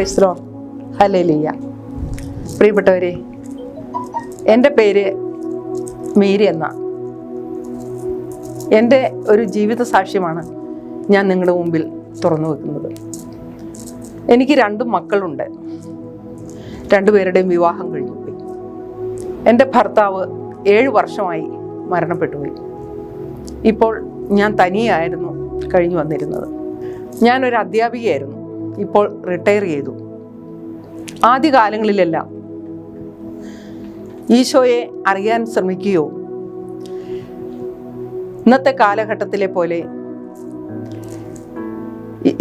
പ്രൈസ്രോ hallelujah പ്രിയപ്പെട്ടവരെ എന്റെ പേര് മേരി എന്ന. എന്റെ ഒരു ജീവിത സാക്ഷ്യമാണ് ഞാൻ നിങ്ങളുടെ മുമ്പിൽ തുറന്നു വെക്കുന്നത്. എനിക്ക് രണ്ട് മക്കളുണ്ട്. രണ്ടുപേരുടെയും വിവാഹം കഴിഞ്ഞു പോയി. എന്റെ ഭർത്താവ് ഏഴ് വർഷമായി മരണപ്പെട്ടുപോയി ഇപ്പോൾ ഞാൻ തനിയായിരുന്നു കഴിഞ്ഞു വന്നിരുന്നത്. ഞാനൊരു അധ്യാപികയായിരുന്നു. ഇപ്പോൾ റിട്ടയർ ചെയ്തു. ആദ്യകാലങ്ങളിലെല്ലാം ഈശോയെ അറിയാൻ ശ്രമിക്കുകയോ ഇന്നത്തെ കാലഘട്ടത്തിലെ പോലെ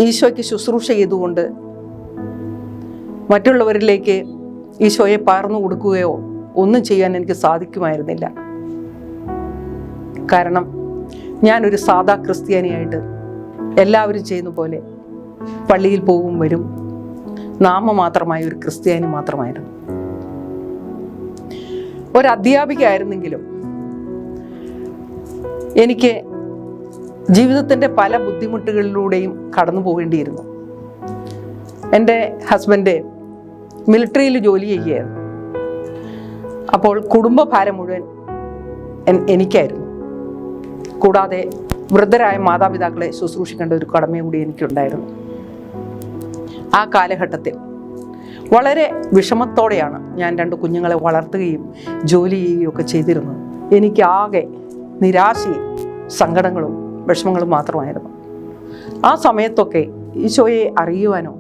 ഈശോയ്ക്ക് ശുശ്രൂഷ ചെയ്തുകൊണ്ട് മറ്റുള്ളവരിലേക്ക് ഈശോയെ പകർന്നു കൊടുക്കുകയോ ഒന്നും ചെയ്യാൻ എനിക്ക് സാധിക്കുമായിരുന്നില്ല. കാരണം ഞാനൊരു സാധാ ക്രിസ്ത്യാനിയായിട്ട് എല്ലാവരും ചെയ്യുന്ന പോലെ പള്ളിയിൽ പോകും വരും. നാമമാത്രമായ ഒരു ക്രിസ്ത്യാനി മാത്രമായിരുന്നു. ഒരു അധ്യാപികയായിരുന്നെങ്കിലും എനിക്ക് ജീവിതത്തിന്റെ പല ബുദ്ധിമുട്ടുകളിലൂടെയും കടന്നു പോകേണ്ടിയിരുന്നു. എന്റെ ഹസ്ബൻഡ് മിലിറ്ററിയിൽ ജോലി ചെയ്യുകയായിരുന്നു. അപ്പോൾ കുടുംബഭാരം മുഴുവൻ എനിക്കായിരുന്നു. കൂടാതെ വൃദ്ധരായ മാതാപിതാക്കളെ ശുശ്രൂഷിക്കേണ്ട ഒരു കടമയും കൂടി എനിക്കുണ്ടായിരുന്നു. ആ കാലഘട്ടത്തിൽ. വളരെ വിഷമത്തോടെയാണ് ഞാൻ രണ്ട് കുഞ്ഞുങ്ങളെ വളർത്തുകയും ജോലി ചെയ്യുകയും ഒക്കെ ചെയ്തിരുന്നത്. എനിക്കാകെ നിരാശയും സങ്കടങ്ങളും വിഷമങ്ങളും മാത്രമായിരുന്നു. ആ സമയത്തൊക്കെ ഈശോയെ അറിയുവാനോ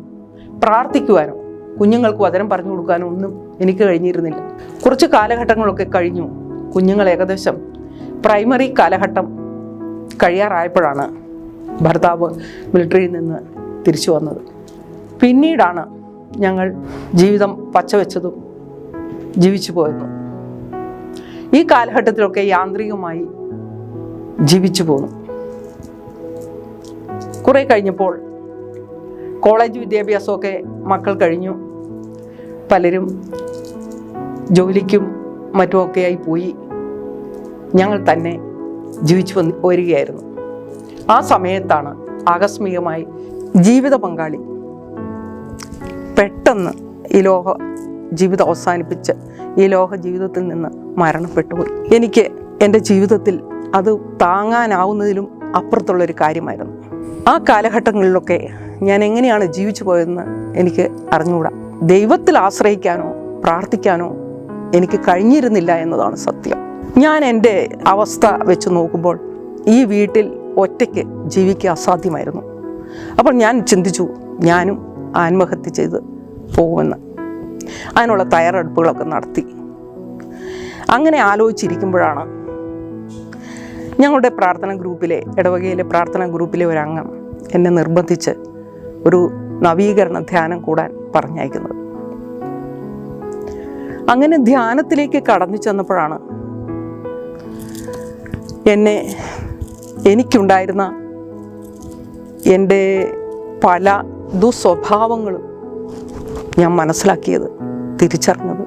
പ്രാർത്ഥിക്കുവാനോ കുഞ്ഞുങ്ങൾക്ക് വചനം പറഞ്ഞു കൊടുക്കാനോ ഒന്നും എനിക്ക് കഴിഞ്ഞിരുന്നില്ല. കുറച്ച് കാലഘട്ടങ്ങളൊക്കെ കഴിഞ്ഞു. കുഞ്ഞുങ്ങൾ ഏകദേശം പ്രൈമറി കാലഘട്ടം കഴിയാറായപ്പോഴാണ് ഭർത്താവ് മിലിറ്ററിയിൽ നിന്ന് തിരിച്ചു വന്നത്. പിന്നീടാണ് ഞങ്ങൾ ജീവിതം പച്ചവെച്ചതും ജീവിച്ചു പോയതും ഈ കാലഘട്ടത്തിലൊക്കെ യാന്ത്രികമായി ജീവിച്ചു പോന്നു. കുറെ കഴിഞ്ഞപ്പോൾ കോളേജ് വിദ്യാഭ്യാസമൊക്കെ മക്കൾ കഴിഞ്ഞു. പലരും ജോലിക്കും മറ്റുമൊക്കെയായി പോയി. ഞങ്ങൾ തന്നെ ജീവിച്ചു വന്ന് വരികയായിരുന്നു ആ സമയത്താണ് ആകസ്മികമായി ജീവിത പങ്കാളി പെട്ടെന്ന് ഈ ലോക ജീവിതം അവസാനിപ്പിച്ച് ഈ ലോക ജീവിതത്തിൽ നിന്ന് മരണപ്പെട്ടുപോയി. എനിക്ക് എന്റെ ജീവിതത്തിൽ അത് താങ്ങാനാവുന്നതിലും അപ്പുറത്തുള്ളൊരു കാര്യമായിരുന്നു. ആ കാലഘട്ടങ്ങളിലൊക്കെ ഞാൻ എങ്ങനെയാണ് ജീവിച്ചു പോയതെന്ന് എനിക്ക് അറിഞ്ഞുകൂടാ. ദൈവത്തിൽ ആശ്രയിക്കാനോ പ്രാർത്ഥിക്കാനോ എനിക്ക് കഴിഞ്ഞിരുന്നില്ല എന്നതാണ് സത്യം. ഞാൻ എന്റെ അവസ്ഥ വെച്ച് നോക്കുമ്പോൾ ഈ വീട്ടിൽ ഒറ്റയ്ക്ക് ജീവിക്കുക അസാധ്യമായിരുന്നു. അപ്പോൾ ഞാൻ ചിന്തിച്ചു ഞാനും ആത്മഹത്യ ചെയ്ത് പോകുമെന്ന് അതിനുള്ള തയ്യാറെടുപ്പുകളൊക്കെ നടത്തി. അങ്ങനെ ആലോചിച്ചിരിക്കുമ്പോഴാണ് ഞങ്ങളുടെ പ്രാർത്ഥന ഗ്രൂപ്പിലെ ഇടവകയിലെ പ്രാർത്ഥന ഗ്രൂപ്പിലെ ഒരു അംഗം എന്നെ നിർബന്ധിച്ച് ഒരു നവീകരണ ധ്യാനം കൂടാൻ പറഞ്ഞയക്കുന്നത്. അങ്ങനെ ധ്യാനത്തിലേക്ക് കടന്നു ചെന്നപ്പോഴാണ് എന്നെ എനിക്കുണ്ടായിരുന്ന എന്റെ പല ദുസ്വഭാവങ്ങളും ഞാൻ മനസ്സിലാക്കിയത് തിരിച്ചറിഞ്ഞത്.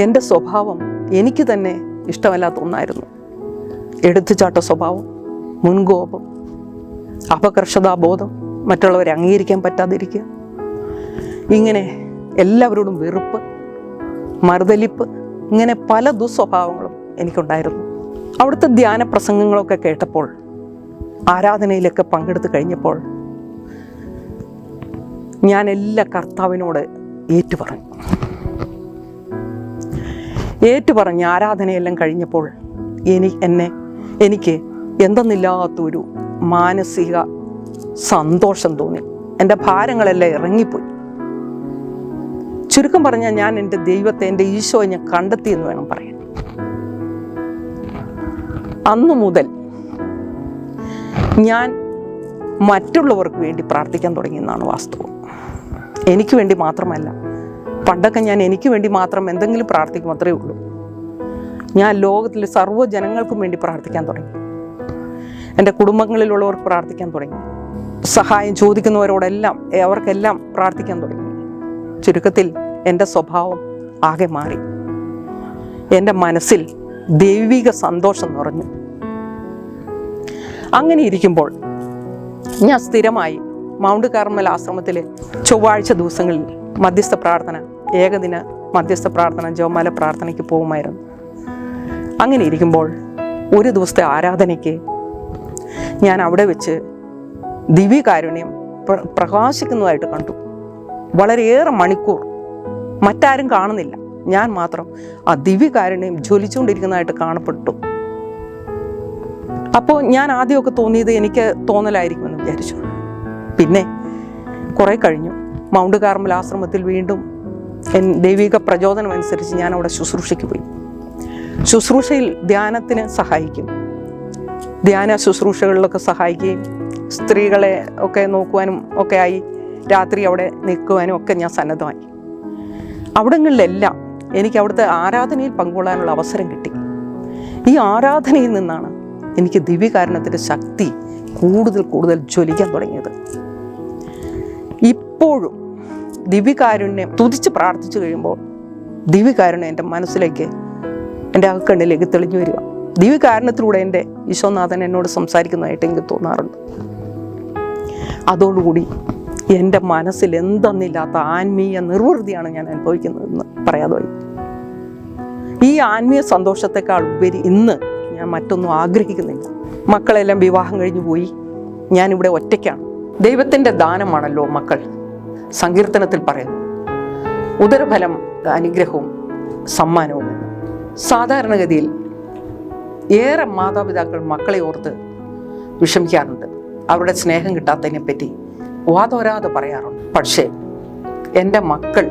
എന്റെ സ്വഭാവം എനിക്ക് തന്നെ ഇഷ്ടമല്ലാത്ത ഒന്നായിരുന്നു. എടുത്തുചാട്ട സ്വഭാവം മുൻകോപം അപകർഷതാബോധം മറ്റുള്ളവരെ അംഗീകരിക്കാൻ പറ്റാതിരിക്കുക ഇങ്ങനെ എല്ലാവരോടും വെറുപ്പ് മറുതലിപ്പ് ഇങ്ങനെ പല ദുസ്വഭാവങ്ങളും എനിക്കുണ്ടായിരുന്നു. അവിടുത്തെ ധ്യാന പ്രസംഗങ്ങളൊക്കെ കേട്ടപ്പോൾ ആരാധനയിലൊക്കെ പങ്കെടുത്ത് കഴിഞ്ഞപ്പോൾ ഞാൻ എല്ലാ കർത്താവിനോട് ഏറ്റുപറഞ്ഞു. ഏറ്റുപറഞ്ഞ് ആരാധനയെല്ലാം കഴിഞ്ഞപ്പോൾ എനി എന്നെ എനിക്ക് എന്തെന്നില്ലാത്തൊരു മാനസിക സന്തോഷം തോന്നി. എന്റെ ഭാരങ്ങളെല്ലാം ഇറങ്ങിപ്പോയി. ചുരുക്കം പറഞ്ഞാൽ ഞാൻ എന്റെ ദൈവത്തെ എന്റെ ഈശോയെ ഞാൻ കണ്ടെത്തി എന്ന് വേണം പറയാൻ. അന്നു മുതൽ ഞാൻ മറ്റുള്ളവർക്ക് വേണ്ടി പ്രാർത്ഥിക്കാൻ തുടങ്ങിയെന്നാണ് വാസ്തവം. എനിക്ക് വേണ്ടി മാത്രമല്ല. പണ്ടൊക്കെ ഞാൻ എനിക്ക് വേണ്ടി മാത്രം എന്തെങ്കിലും പ്രാർത്ഥിക്കും അത്രേ ഉള്ളൂ. ഞാൻ ലോകത്തിലെ സർവ ജനങ്ങൾക്കും വേണ്ടി പ്രാർത്ഥിക്കാൻ തുടങ്ങി. എന്റെ കുടുംബങ്ങളിലുള്ളവർക്ക് പ്രാർത്ഥിക്കാൻ തുടങ്ങി. സഹായം ചോദിക്കുന്നവരോടെല്ലാം അവർക്കെല്ലാം പ്രാർത്ഥിക്കാൻ തുടങ്ങി. ചുരുക്കത്തിൽ എന്റെ സ്വഭാവം ആകെ മാറി. എന്റെ മനസ്സിൽ ദൈവിക സന്തോഷം നിറഞ്ഞു. അങ്ങനെ ഇരിക്കുമ്പോൾ ഞാൻ സ്ഥിരമായി മൗണ്ട് കാർമൽ ആശ്രമത്തിലെ ചൊവ്വാഴ്ച ദിവസങ്ങളിൽ മധ്യസ്ഥ പ്രാർത്ഥന ഏകദിന മധ്യസ്ഥ പ്രാർത്ഥന ജോമാല പ്രാർത്ഥനയ്ക്ക് പോകുമായിരുന്നു. അങ്ങനെ ഇരിക്കുമ്പോൾ ഒരു ദിവസത്തെ ആരാധനയ്ക്ക് ഞാൻ അവിടെ വെച്ച് ദിവ്യകാരുണ്യം പ്ര- പ്രകാശിക്കുന്നതായിട്ട് കണ്ടു. വളരെയേറെ മണിക്കൂർ മറ്റാരും കാണുന്നില്ല. ഞാൻ മാത്രം ആ ദിവ്യകാരുണ്യം ജ്വലിച്ചുകൊണ്ടിരിക്കുന്നതായിട്ട് കാണപ്പെട്ടു. അപ്പോൾ ഞാൻ ആദ്യമൊക്കെ തോന്നിയത് എനിക്ക് തോന്നലായിരിക്കുമെന്ന് വിചാരിച്ചു. പിന്നെ കുറേ കഴിഞ്ഞു. മൗണ്ട് കാർമൽ ആശ്രമത്തിൽ വീണ്ടും എൻ ദൈവിക പ്രചോദനം അനുസരിച്ച് ഞാൻ അവിടെ ശുശ്രൂഷയ്ക്ക് പോയി. ശുശ്രൂഷയിൽ ധ്യാനത്തിന് സഹായിക്കും. ധ്യാന ശുശ്രൂഷകളിലൊക്കെ സഹായിക്കുകയും സ്ത്രീകളെ ഒക്കെ നോക്കുവാനും ഒക്കെ ആയി രാത്രി അവിടെ നിൽക്കുവാനും ഒക്കെ ഞാൻ സന്നദ്ധമായി. അവിടങ്ങളിലെല്ലാം എനിക്ക് അവിടുത്തെ ആരാധനയിൽ പങ്കുകൊള്ളാനുള്ള അവസരം കിട്ടി. ഈ ആരാധനയിൽ നിന്നാണ് എനിക്ക് ദിവ്യകാരണത്തിന്റെ ശക്തി കൂടുതൽ കൂടുതൽ ജ്വലിക്കാൻ തുടങ്ങിയത്. ഇപ്പോഴും ദിവ്യകാരുണ്യം തുതിച്ച് പ്രാർത്ഥിച്ചു കഴിയുമ്പോൾ ദിവ്യകാരുണ്യം എന്റെ മനസ്സിലേക്ക് എന്റെ അകക്കണ്ണിലേക്ക് തെളിഞ്ഞു വരിക. ദിവ്യകാരണത്തിലൂടെ എന്റെ ഈശോനാഥൻ എന്നോട് സംസാരിക്കുന്നതായിട്ട് എനിക്ക് തോന്നാറുണ്ട്. അതോടുകൂടി എന്റെ മനസ്സിൽ എന്തെന്നില്ലാത്ത ആത്മീയ നിർവൃതിയാണ് ഞാൻ അനുഭവിക്കുന്നതെന്ന് പറയാതെ. ഈ ആത്മീയ സന്തോഷത്തെക്കാൾ ഉപരി ഇന്ന് ഞാൻ മറ്റൊന്നും ആഗ്രഹിക്കുന്നില്ല. മക്കളെല്ലാം വിവാഹം കഴിഞ്ഞു പോയി. ഞാനിവിടെ ഒറ്റയ്ക്കാണ്. ദൈവത്തിന്റെ ദാനമാണല്ലോ മക്കൾ. സങ്കീർത്തനത്തിൽ പറയുന്നു. ഉദരഫലം അനുഗ്രഹവും സമ്മാനവും സാധാരണഗതിയിൽ ഏറെ മാതാപിതാക്കൾ മക്കളെ ഓർത്ത് വിഷമിക്കാറുണ്ട്. അവരുടെ സ്നേഹം കിട്ടാത്തതിനെ പറ്റി വാതോരാതെ പറയാറുണ്ട്. പക്ഷേ എന്റെ മക്കൾ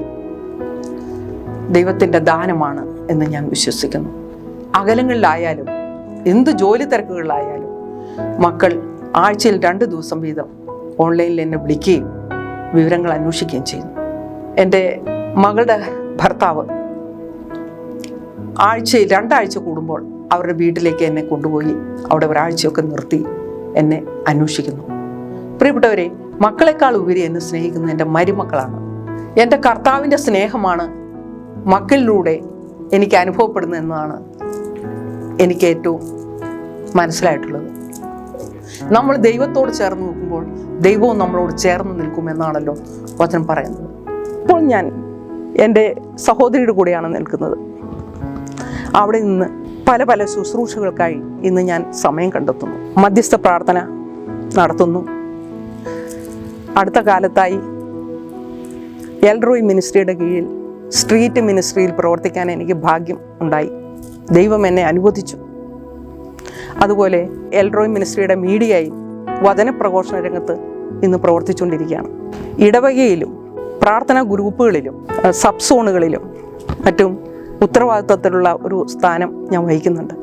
ദൈവത്തിന്റെ ദാനമാണ് എന്ന് ഞാൻ വിശ്വസിക്കുന്നു. അകലങ്ങളിലായാലും എന്ത് ജോലി തിരക്കുകളിലായാലും മക്കൾ ആഴ്ചയിൽ രണ്ട് ദിവസം വീതം ഓൺലൈനിൽ എന്നെ വിളിക്കുകയും വിവരങ്ങൾ അന്വേഷിക്കുകയും ചെയ്യുന്നു. എന്റെ മകളുടെ ഭർത്താവ് ആഴ്ചയിൽ രണ്ടാഴ്ച കൂടുമ്പോൾ അവരുടെ വീട്ടിലേക്ക് എന്നെ കൊണ്ടുപോയി അവിടെ ഒരാഴ്ചയൊക്കെ നിർത്തി എന്നെ അന്വേഷിക്കുന്നു. പ്രിയപ്പെട്ടവരെ മക്കളെക്കാൾ ഉപരി എന്നെ സ്നേഹിക്കുന്നത് എന്റെ മരുമക്കളാണ്. എന്റെ കർത്താവിന്റെ സ്നേഹമാണ് മക്കളിലൂടെ എനിക്ക് അനുഭവപ്പെടുന്നതെന്നാണ് എനിക്ക് ഏറ്റവും മനസ്സിലായിട്ടുള്ളത്. നമ്മൾ ദൈവത്തോട് ചേർന്ന് നിൽക്കുമ്പോൾ ദൈവവും നമ്മളോട് ചേർന്ന് നിൽക്കുമെന്നാണല്ലോ വചനം പറയുന്നത്. ഇപ്പോൾ ഞാൻ എന്റെ സഹോദരിയുടെ കൂടെയാണ് നിൽക്കുന്നത്. അവിടെ നിന്ന് പല പല ശുശ്രൂഷകൾക്കായി ഇന്ന് ഞാൻ സമയം കണ്ടെത്തുന്നു. മധ്യസ്ഥ പ്രാർത്ഥന നടത്തുന്നു. അടുത്ത കാലത്തായി എൽറോയ് മിനിസ്ട്രിയുടെ കീഴിൽ സ്ട്രീറ്റ് മിനിസ്ട്രിയിൽ പ്രവർത്തിക്കാൻ എനിക്ക് ഭാഗ്യം ഉണ്ടായി. ദൈവം എന്നെ അനുവദിച്ചു. അതുപോലെ എൽറോയ് മിനിസ്ട്രിയുടെ വചന പ്രഘോഷണ രംഗത്ത് ഇന്ന് പ്രവർത്തിച്ചുകൊണ്ടിരിക്കുകയാണ്. ഇടവകയിലും പ്രാർത്ഥനാ ഗ്രൂപ്പുകളിലും സബ് സോണുകളിലും മറ്റും ഉത്തരവാദിത്വത്തിലുള്ള ഒരു സ്ഥാനം ഞാൻ വഹിക്കുന്നുണ്ട്.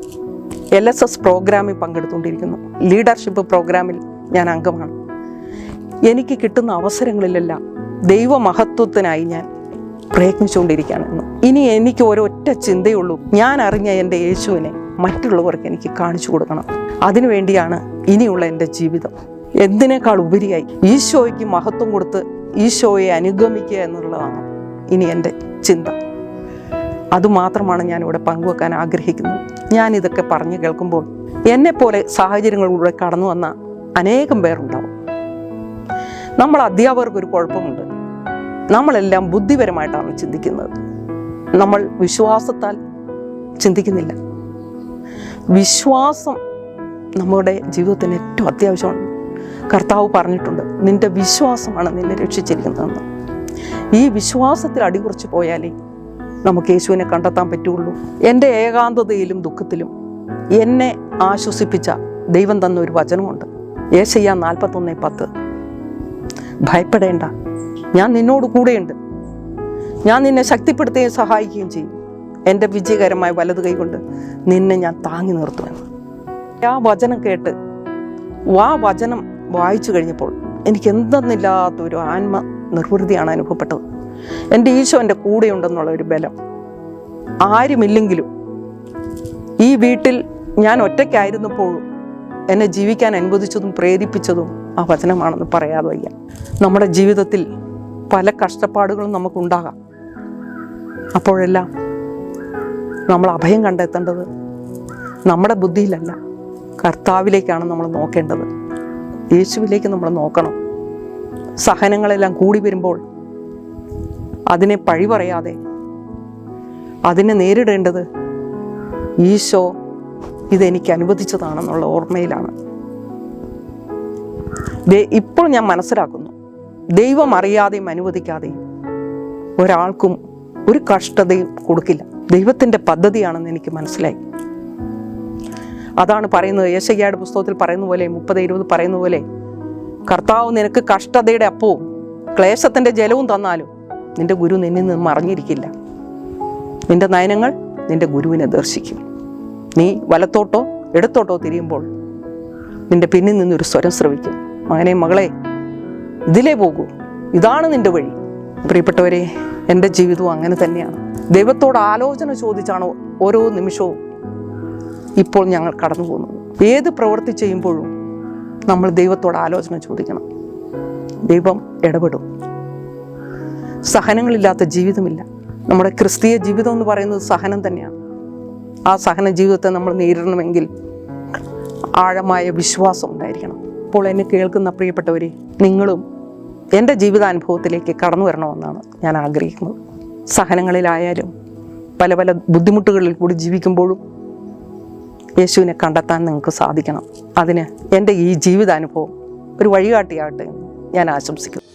എൽ എസ് എസ് പ്രോഗ്രാമിൽ പങ്കെടുത്തുകൊണ്ടിരിക്കുന്നു. ലീഡർഷിപ്പ് പ്രോഗ്രാമിൽ ഞാൻ അംഗമാണ്. എനിക്ക് കിട്ടുന്ന അവസരങ്ങളിലെല്ലാം ദൈവമഹത്വത്തിനായി ഞാൻ പ്രയത്നിച്ചുകൊണ്ടിരിക്കുകയാണ് ഇനി എനിക്ക് ഒരൊറ്റ ചിന്തയുള്ളൂ. ഞാൻ അറിഞ്ഞ എന്റെ യേശുവിനെ മറ്റുള്ളവർക്ക് എനിക്ക് കാണിച്ചു കൊടുക്കണം. അതിനുവേണ്ടിയാണ് ഇനിയുള്ള എന്റെ ജീവിതം. എന്തിനേക്കാൾ ഉപരിയായി ഈശോയ്ക്ക് മഹത്വം കൊടുത്ത് ഈശോയെ അനുഗമിക്കുക എന്നുള്ളതാണ് ഇനി എന്റെ ചിന്ത. അതുമാത്രമാണ് ഞാനിവിടെ പങ്കുവെക്കാൻ ആഗ്രഹിക്കുന്നത്. ഞാനിതൊക്കെ പറഞ്ഞു കേൾക്കുമ്പോൾ എന്നെപ്പോലെ സാഹചര്യങ്ങളിലൂടെ കടന്നു വന്ന അനേകം പേരുണ്ടാവും. നമ്മൾ അധ്യാപകർക്ക് ഒരു കുഴപ്പമുണ്ട്. നമ്മളെല്ലാം ബുദ്ധിപരമായിട്ടാണ് ചിന്തിക്കുന്നത്. നമ്മൾ വിശ്വാസത്താൽ ചിന്തിക്കുന്നില്ല. വിശ്വാസം നമ്മുടെ ജീവിതത്തിന് ഏറ്റവും അത്യാവശ്യമാണ്. കർത്താവ് പറഞ്ഞിട്ടുണ്ട് നിന്റെ വിശ്വാസമാണ് നിന്നെ രക്ഷിച്ചിരിക്കുന്നതെന്ന്. ഈ വിശ്വാസത്തിൽ അടികുറിച്ച് പോയാലേ നമുക്ക് യേശുവിനെ കണ്ടെത്താൻ പറ്റുള്ളൂ. എന്റെ ഏകാന്തതയിലും ദുഃഖത്തിലും എന്നെ ആശ്വസിപ്പിച്ച ദൈവം തന്ന ഒരു വചനമുണ്ട്. ഏശയ്യ നാൽപ്പത്തൊന്ന് പത്ത്. ഭയപ്പെടേണ്ട ഞാൻ നിന്നോട് കൂടെയുണ്ട് ഞാൻ നിന്നെ ശക്തിപ്പെടുത്തുകയും സഹായിക്കുകയും ചെയ്യും. എന്റെ വിജയകരമായ വലത് കൈകൊണ്ട് നിന്നെ ഞാൻ താങ്ങി നിർത്തുമെന്ന്. ആ വചനം കേട്ട് ആ വചനം വായിച്ചു കഴിഞ്ഞപ്പോൾ എനിക്ക് എന്തെന്നില്ലാത്ത ഒരു ആത്മ നിർവൃതിയാണ് അനുഭവപ്പെട്ടത്. എന്റെ ഈശോ എന്റെ കൂടെയുണ്ടെന്നുള്ള ഒരു ബലം. ആരുമില്ലെങ്കിലും ഈ വീട്ടിൽ ഞാൻ ഒറ്റയ്ക്കായിരുന്നപ്പോഴും എന്നെ ജീവിക്കാൻ അനുവദിച്ചതും പ്രേരിപ്പിച്ചതും ആ വചനമാണെന്ന് പറയാതെ വയ്യ. നമ്മുടെ ജീവിതത്തിൽ പല കഷ്ടപ്പാടുകളും നമുക്കുണ്ടാകാം. അപ്പോഴെല്ലാം നമ്മൾ അഭയം കണ്ടെത്തേണ്ടത് നമ്മുടെ ബുദ്ധിയിലല്ല. കർത്താവിലേക്കാണ് നമ്മൾ നോക്കേണ്ടത്. യേശുവിലേക്ക് നമ്മൾ നോക്കണം. സഹനങ്ങളെല്ലാം കൂടി വരുമ്പോൾ അതിനെ പഴി പറയാതെ അതിനെ നേരിടേണ്ടത് ഈശോ ഇതെനിക്ക് അനുവദിച്ചതാണെന്നുള്ള ഓർമ്മയിലാണ്. ഇപ്പോൾ ഞാൻ മനസ്സിലാക്കുന്നു. ദൈവം അറിയാതെയും അനുവദിക്കാതെയും ഒരാൾക്കും ഒരു കഷ്ടതയും കൊടുക്കില്ല. ദൈവത്തിന്റെ പദ്ധതിയാണെന്ന് എനിക്ക് മനസ്സിലായി. അതാണ് പറയുന്നത് യേശയ്യയുടെ പുസ്തകത്തിൽ പറയുന്ന പോലെ മുപ്പത് ഇരുപത് പറയുന്ന പോലെ കർത്താവ് നിനക്ക് കഷ്ടതയുടെ അപ്പവും ക്ലേശത്തിന്റെ ജലവും തന്നാലും നിന്റെ ഗുരു നിന്നിൽ നിന്ന് മറിഞ്ഞിരിക്കില്ല. നിന്റെ നയനങ്ങൾ നിന്റെ ഗുരുവിനെ ദർശിക്കും. നീ വലത്തോട്ടോ ഇടത്തോട്ടോ തിരിയുമ്പോൾ നിന്റെ പിന്നിൽ നിന്നൊരു സ്വരം ശ്രവിക്കും. മകനെ മകളെ ഇതിലേ പോകൂ. ഇതാണ് നിന്റെ വഴി. പ്രിയപ്പെട്ടവരെ എന്റെ ജീവിതവും അങ്ങനെ തന്നെയാണ്. ദൈവത്തോട് ആലോചന ചോദിച്ചാണ് ഓരോ നിമിഷവും ഇപ്പോൾ ഞങ്ങൾ കടന്നു പോകുന്നത്. ഏത് പ്രവൃത്തി ചെയ്യുമ്പോഴും നമ്മൾ ദൈവത്തോട് ആലോചന ചോദിക്കണം. ദൈവം ഇടപെടും. സഹനങ്ങളില്ലാത്ത ജീവിതമില്ല. നമ്മുടെ ക്രിസ്തീയ ജീവിതം എന്ന് പറയുന്നത് സഹനം തന്നെയാണ്. ആ സഹന ജീവിതത്തെ നമ്മൾ നേരിടണമെങ്കിൽ ആഴമായ വിശ്വാസം ഉണ്ടായിരിക്കണം. അപ്പോൾ എന്നെ കേൾക്കുന്ന പ്രിയപ്പെട്ടവരെ നിങ്ങളും എന്റെ ജീവിതാനുഭവത്തിലേക്ക് കടന്നു വരണമെന്നാണ് ഞാൻ ആഗ്രഹിക്കുന്നത്. സഹനങ്ങളിലായാലും പല പല ബുദ്ധിമുട്ടുകളിൽ കൂടി ജീവിക്കുമ്പോഴും യേശുവിനെ കണ്ടെത്താൻ നിങ്ങൾക്ക് സാധിക്കണം. അതിന് എന്റെ ഈ ജീവിതാനുഭവം ഒരു വഴികാട്ടിയാകട്ടെ ഞാൻ ആശംസിക്കുന്നു.